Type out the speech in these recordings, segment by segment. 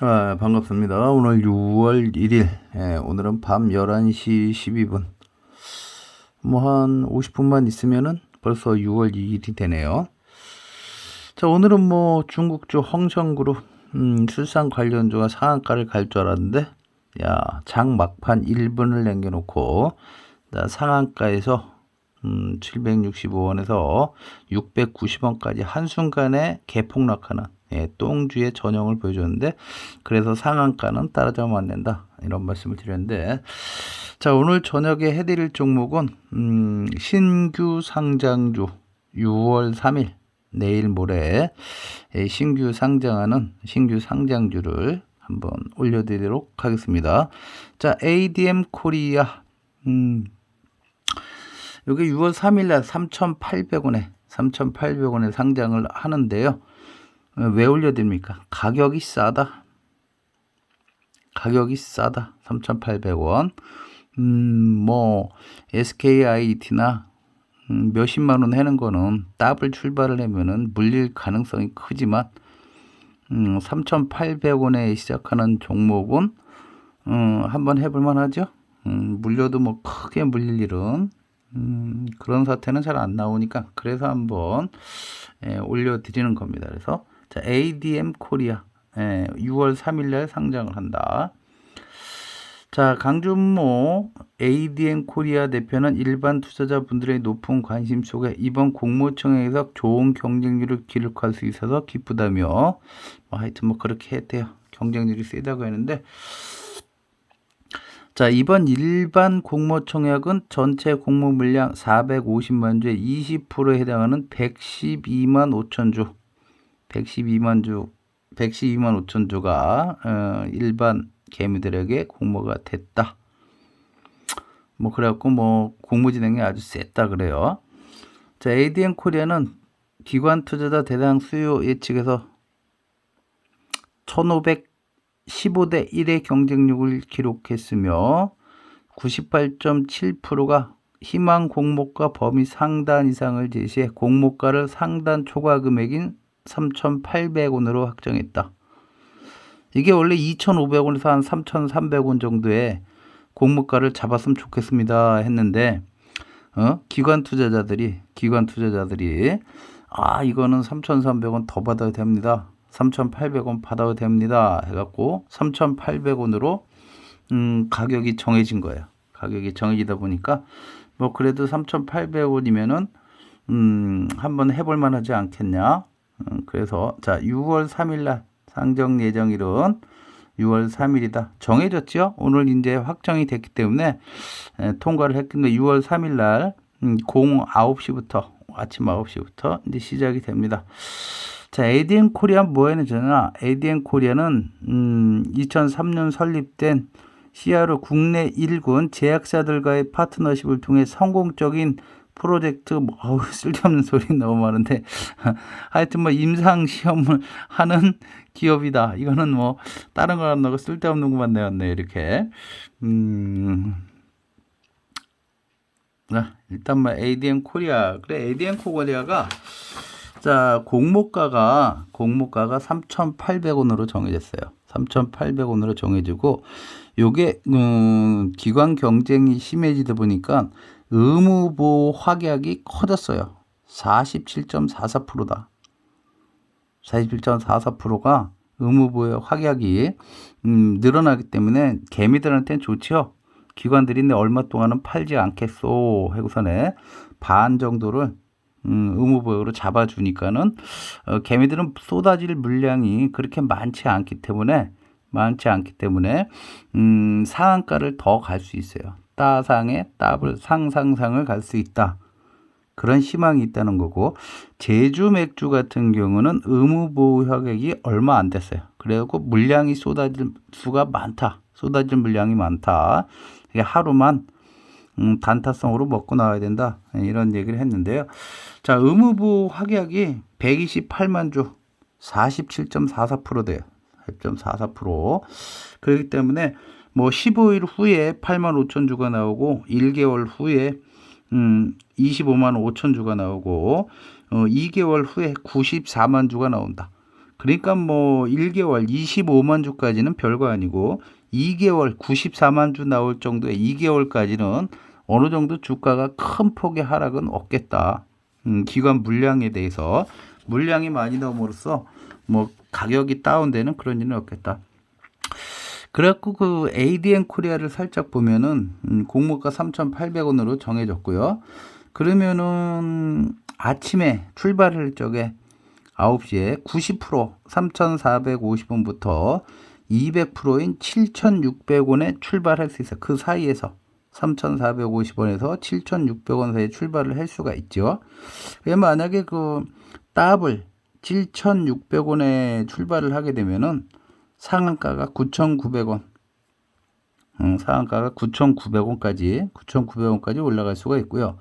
아, 반갑습니다. 오늘 6월 1일, 예, 오늘은 밤 11시 12분. 뭐 한 50분만 있으면은 벌써 6월 2일이 되네요. 자, 오늘은 뭐 중국주 홍성그룹, 음, 출산 관련주가 상한가를 갈 줄 알았는데, 야, 장 막판 1분을 남겨놓고, 자, 상한가에서 음, 765원에서 690원까지 한순간에 개폭락하는 예, 똥주의 전형을 보여줬는데 그래서 상한가는 따라잡으면 안 된다 이런 말씀을 드렸는데 자 오늘 저녁에 해드릴 종목은 음, 신규 상장주 6월 3일 내일 모레 예, 신규 상장하는 신규 상장주를 한번 올려드리도록 하겠습니다. 자 ADM 코리아 음, 여기 6월 3일 날 3,800원에 3,800원에 상장을 하는데요. 어, 왜 올려드립니까? 가격이 싸다. 가격이 싸다. 3,800원. 음, 뭐 SKIT나 음, 몇십만 원 해는 거는 더블 출발을 하면은 물릴 가능성이 크지만 음, 3,800원에 시작하는 종목은 음, 한번 해볼 만 하죠. 음, 물려도 뭐 크게 물릴 일은 음, 그런 사태는 잘 안 나오니까 그래서 한번 예, 올려드리는 겁니다. 그래서 자, ADM 코리아 예, 6월 3일 날 상장을 한다. 자, 강준모 ADM 코리아 대표는 일반 투자자분들의 높은 관심 속에 이번 공모청에서 좋은 경쟁률을 기록할 수 있어서 기쁘다며 뭐 하여튼 뭐 그렇게 했대요. 경쟁률이 세다고 했는데 자, 이번 일반 공모 청약은 전체 공모 물량 450만 주에 20%에 해당하는 112만 5천 주, 112만 주, 112만 5천 주가 어, 일반 개미들에게 공모가 됐다. 뭐 그래갖고 뭐 공모 진행이 아주 셌다 그래요. 자, ADN 코리아는 기관 투자자 대상 수요 예측에서 1,500 15대 1의 경쟁력을 기록했으며 98.7%가 희망 공모가 범위 상단 이상을 제시해 공모가를 상단 초과 금액인 3,800원으로 확정했다. 이게 원래 2,500원에서 한 3,300원 정도의 공모가를 잡았으면 좋겠습니다 했는데 어? 기관 투자자들이 기관 투자자들이 아 이거는 3,300원 더 받아야 됩니다. 3,800원 받아도 됩니다. 해갖고 3,800원으로 음, 가격이 정해진 거예요. 가격이 정해지다 보니까 뭐 그래도 3,800원이면은 음, 한번 해볼 만하지 않겠냐. 음, 그래서 자 6월 3일날 상정 예정일은 6월 3일이다. 정해졌죠? 오늘 이제 확정이 됐기 때문에 에, 통과를 했는데 6월 3일날 음, 09시부터 아침 9시부터 이제 시작이 됩니다. 자, ADN 코리아 뭐에는 저나 ADN 코리아는 음, 2003년 설립된 CRO 국내 1군 제약사들과의 파트너십을 통해 성공적인 프로젝트 뭐 어우, 쓸데없는 소리 너무 많은데 하여튼 뭐 임상 시험을 하는 기업이다. 이거는 뭐 다른 거안 나고 쓸데없는 것만 내었네 이렇게. 음. 자, 일단 뭐 ADN 코리아 그래 ADN 코리아가 자, 공모가가 공모가가 3,800원으로 정해졌어요. 3,800원으로 정해지고 요게 음, 기관 경쟁이 심해지다 보니까 의무보호 확약이 커졌어요. 47.44%다. 47.44%가 의무보호 확약이 음, 늘어나기 때문에 개미들한테는 좋죠. 기관들이 내 얼마 동안은 팔지 않겠소 하고서는 반 정도를 음, 의무보호로 잡아주니까는 어, 개미들은 쏟아질 물량이 그렇게 많지 않기 때문에 많지 않기 때문에 음, 상한가를 더 갈 수 있어요. 따상에 따블 상상상을 갈 수 있다. 그런 희망이 있다는 거고 제주 맥주 같은 경우는 의무 보호 혈액이 얼마 안 됐어요. 그래갖고 물량이 쏟아질 수가 많다. 쏟아질 물량이 많다. 이게 하루만 음, 단타성으로 먹고 나와야 된다. 이런 얘기를 했는데요. 자, 의무부 확약이 128만 주 47.44% 돼요. 8.44%. 그렇기 때문에 뭐 15일 후에 8만 5천 주가 나오고 1개월 후에 음 25만 5천 주가 나오고 어 2개월 후에 94만 주가 나온다. 그러니까 뭐 1개월 25만 주까지는 별거 아니고 2개월 94만 주 나올 정도의 2개월까지는 어느 정도 주가가 큰 폭의 하락은 없겠다. 음, 기관 물량에 대해서 물량이 많이 나옴으로써 뭐 가격이 다운되는 그런 일은 없겠다. 그래갖고 그 ADN 코리아를 살짝 보면은 음, 공모가 3,800원으로 정해졌고요. 그러면은 아침에 출발할 적에 9시에 90% 3,450원부터 200%인 7,600원에 출발할 수 있어요. 그 사이에서 3,450원에서 7,600원 사이에 출발을 할 수가 있죠. 왜 만약에 그 더블 7,600원에 출발을 하게 되면은 상한가가 9,900원. 음, 상한가가 9,900원까지 9,900원까지 올라갈 수가 있고요.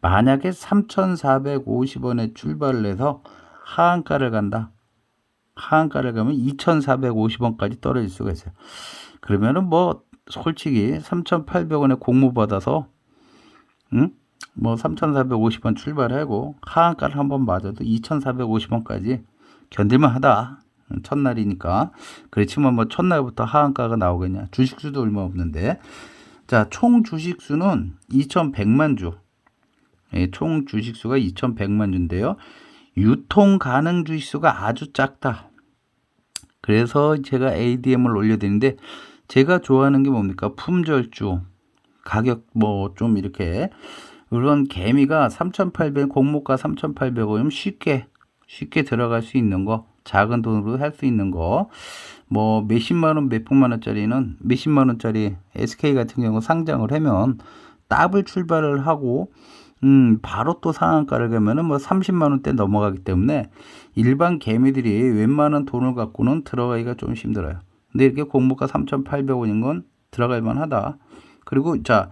만약에 3,450원에 출발을 해서 하한가를 간다. 하한가를 가면 2,450원까지 떨어질 수가 있어요. 그러면은 뭐 솔직히 3,800원에 공모 받아서 응? 뭐 3,450원 출발하고 하한가를 한번 맞아도 2,450원까지 견딜만 하다. 첫날이니까. 그렇지만 뭐 첫날부터 하한가가 나오겠냐. 주식수도 얼마 없는데. 자, 총 주식수는 2,100만 주. 예, 총 주식수가 2,100만 주인데요. 유통 가능 주식수가 아주 작다. 그래서 제가 ADM을 올려드리는데 제가 좋아하는 게 뭡니까? 품절주. 가격 뭐 좀 이렇게 그런 개미가 3,800 공모가 3,800원이면 쉽게 쉽게 들어갈 수 있는 거 작은 돈으로 살수 있는 거 뭐 몇십만 원 몇백만 원짜리는 몇십만 원짜리 SK 같은 경우 상장을 하면 더블 출발을 하고 음 바로 또 상한가를 가면은 뭐 30만 원대 넘어가기 때문에 일반 개미들이 웬만한 돈을 갖고는 들어가기가 좀 힘들어요. 근데 이렇게 공모가 3,800원인 건 들어갈 만하다. 그리고 자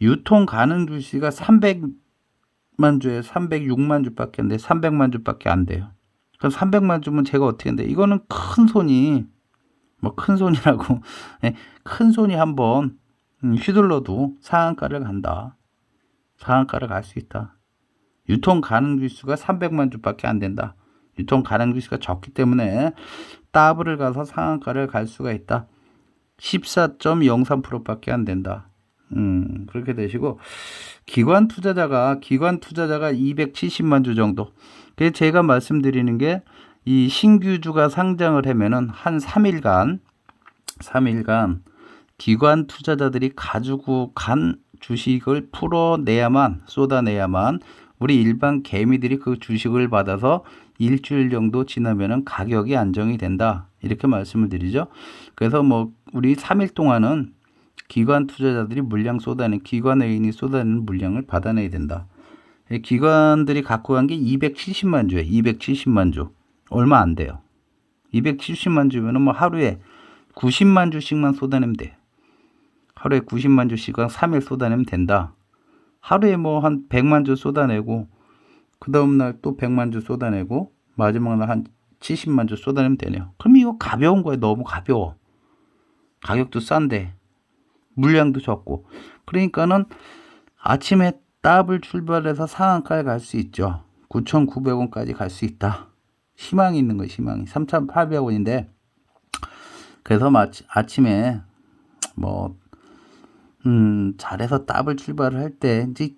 유통 가능 주시가 300만 주에 306만 주밖에 안 돼. 300만 주밖에 안 돼요. 그럼 300만 주면 제가 어떻게 한대? 이거는 큰 손이 뭐 큰 손이라고 예, 큰 손이 한번 음, 휘둘러도 상한가를 간다. 상한가를 갈 수 있다. 유통 가능 주수가 300만 주밖에 안 된다. 유통 가능 주수가 적기 때문에 더블을 가서 상한가를 갈 수가 있다. 14.03%밖에 안 된다. 음, 그렇게 되시고 기관 투자자가 기관 투자자가 270만 주 정도. 그래서 제가 말씀드리는 게 이 신규주가 상장을 하면은 한 3일간 3일간 기관 투자자들이 가지고 간 주식을 풀어내야만 쏟아내야만 우리 일반 개미들이 그 주식을 받아서 일주일 정도 지나면은 가격이 안정이 된다. 이렇게 말씀을 드리죠. 그래서 뭐 우리 3일 동안은 기관 투자자들이 물량 쏟아내 기관 외인이 쏟아내는 물량을 받아내야 된다. 이 기관들이 갖고 간 게 270만 주예요. 270만 주. 얼마 안 돼요. 270만 주면은 뭐 하루에 90만 주씩만 쏟아내면 돼. 하루에 90만 주씩은 3일 쏟아내면 된다. 하루에 뭐 한 100만 주 쏟아내고 그 다음 날 또 100만 주 쏟아내고 마지막 날 한 70만 주 쏟아내면 되네요. 그럼 이거 가벼운 거예요. 너무 가벼워. 가격도 싼데 물량도 적고 그러니까는 아침에 더블 출발해서 상한가에 갈 수 있죠. 9,900원까지 갈 수 있다. 희망이 있는 거예요. 희망이 3,800원인데 그래서 마치, 아침에 뭐 음, 잘해서 더블 출발을 할 때 이제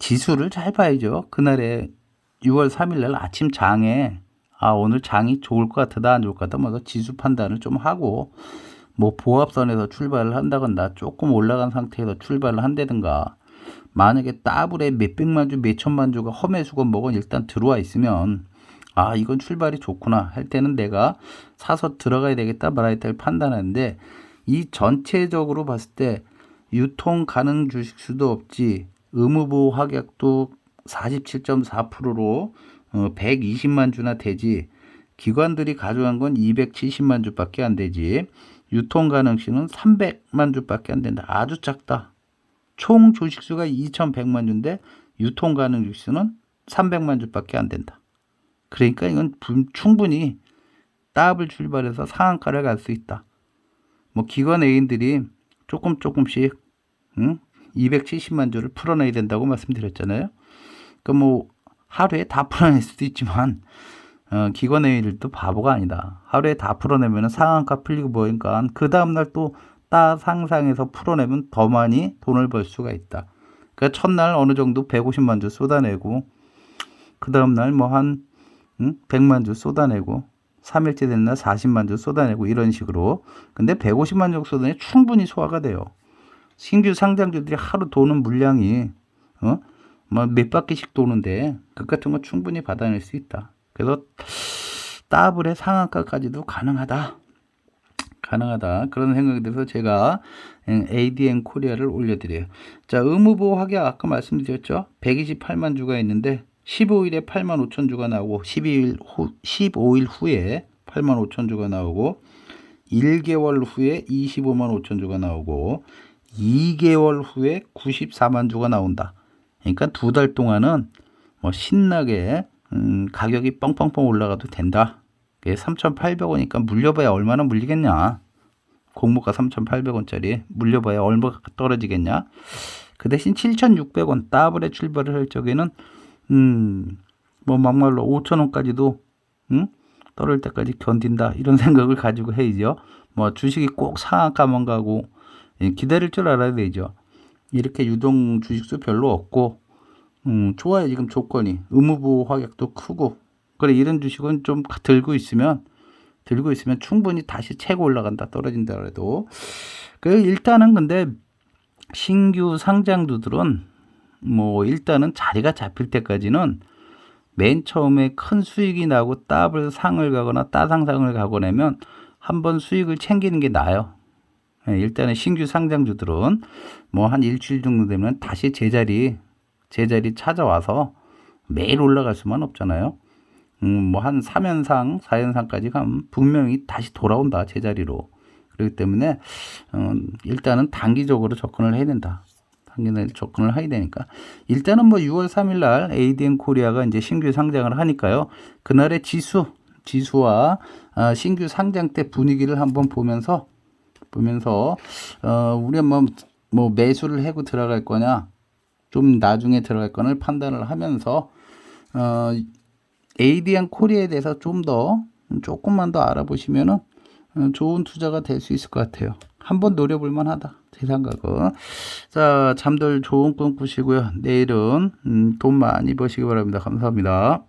지수를 잘 봐야죠. 그날에 6월 3일 날 아침 장에 아 오늘 장이 좋을 것 같다 안 좋을 것 같다 뭐 지수 판단을 좀 하고 뭐 보합선에서 출발을 한다거나 조금 올라간 상태에서 출발을 한다든가 만약에 더블에 몇백만 주 몇천만 주가 험해수건 먹은 일단 들어와 있으면 아 이건 출발이 좋구나 할 때는 내가 사서 들어가야 되겠다 말아야 될 판단하는데 이 전체적으로 봤을 때 유통 가능 주식 수도 없지 의무보호 확약도 47.4%로 어, 120만 주나 되지 기관들이 가져간 건 270만 주밖에 안 되지 유통 가능시는 300만 주밖에 안 된다. 아주 작다. 총 주식수가 2,100만 주인데 유통 가능 주식수는 300만 주밖에 안 된다. 그러니까 이건 충분히 더블 출발해서 상한가를 갈 수 있다. 뭐 기관 애인들이 조금 조금씩 응? 270만 주를 풀어내야 된다고 말씀드렸잖아요. 그뭐 하루에 다 풀어낼 수도 있지만 어, 기관회의들도 바보가 아니다. 하루에 다 풀어내면 상한가 풀리고 뭐니까 그 다음날 또 따 상상해서 풀어내면 더 많이 돈을 벌 수가 있다. 그러니까 첫날 어느 정도 150만 주 쏟아내고 그 다음날 뭐한 100만 주 쏟아내고 3일째 된 날 40만 주 쏟아내고 이런 식으로 근데 150만 주 쏟아내 충분히 소화가 돼요. 신규 상장주들이 하루 도는 물량이 어? 뭐몇 바퀴씩 도는데 그 같은 거 충분히 받아낼 수 있다. 그래서 따블의 상한가까지도 가능하다. 가능하다. 그런 생각이 들어서 제가 ADM 코리아를 올려드려요. 자, 의무보호 확약 아까 말씀드렸죠? 128만 주가 있는데 15일에 8만 5천 주가 나오고 12일 후, 15일 후에 8만 5천 주가 나오고 1개월 후에 25만 5천 주가 나오고 2개월 후에 94만 주가 나온다. 그러니까 두 달 동안은 뭐 신나게 음, 가격이 뻥뻥뻥 올라가도 된다. 3,800원이니까 물려봐야 얼마나 물리겠냐. 공모가 3,800원짜리 물려봐야 얼마가 떨어지겠냐. 그 대신 7,600원 더블에 출발을 할 적에는 음, 뭐 막말로 5,000원까지도 음? 떨어질 때까지 견딘다 이런 생각을 가지고 해야죠. 뭐 주식이 꼭 상한가만 가고 예, 기다릴 줄 알아야 되죠. 이렇게 유동 주식수 별로 없고 음, 좋아요 지금 조건이 의무보호 확약도 크고 그래 이런 주식은 좀 들고 있으면 들고 있으면 충분히 다시 채고 올라간다 떨어진다 그래도 그 일단은 근데 신규 상장주들은 뭐 일단은 자리가 잡힐 때까지는 맨 처음에 큰 수익이 나고 따블 상을 가거나 따상상을 가거나면 한번 수익을 챙기는 게 나아요. 예, 일단은 신규 상장주들은 뭐 한 일주일 정도 되면 다시 제자리 제자리 찾아와서 매일 올라갈 수만 없잖아요. 음, 뭐 한 3연상, 4연상까지 가면 분명히 다시 돌아온다, 제자리로. 그렇기 때문에, 어, 일단은 단기적으로 접근을 해야 된다. 단기적으로 접근을 해야 되니까. 일단은 뭐 6월 3일 날 ADN 코리아가 이제 신규 상장을 하니까요. 그날의 지수, 지수와 아, 신규 상장 때 분위기를 한번 보면서, 보면서, 어, 우리가 뭐, 뭐 매수를 해고 들어갈 거냐, 좀 나중에 들어갈 거를 판단을 하면서, 어, ADN 코리아에 대해서 좀 더 조금만 더 알아보시면은 어, 좋은 투자가 될 수 있을 것 같아요. 한번 노려볼 만하다. 제 생각은. 자, 잠들 좋은 꿈 꾸시고요. 내일은 음, 돈 많이 버시기 바랍니다. 감사합니다.